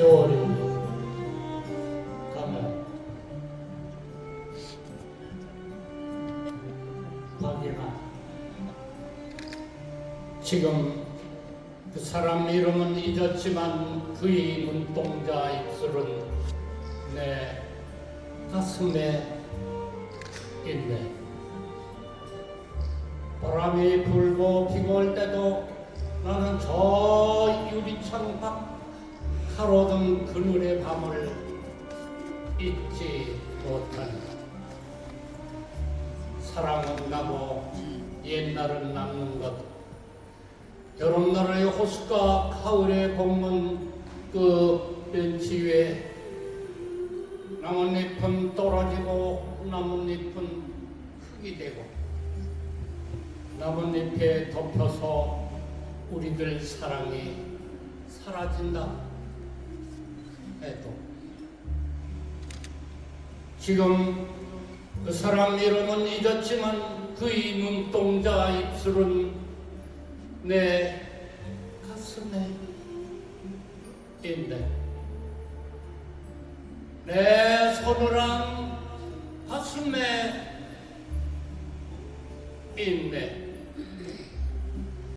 세월이 가면 박이나 지금 그 사람 이름은 잊었지만 그의 눈동자 입술은 내 가슴에 있네. 바람이 불고 비가 올 때도 나는 저 가로등 그늘의 밤을 잊지 못한다. 사랑은 나고 옛날은 남는 것. 여름날의 호숫가 가을에 봄은 그 벤치 위에 나뭇잎은 떨어지고 나뭇잎은 흙이 되고 나뭇잎에 덮여서 우리들 사랑이 사라진다 해도. 지금 그 사람 이름은 잊었지만 그의 눈동자 입술은 내 가슴에 있네. 내 서늘한 가슴에 있네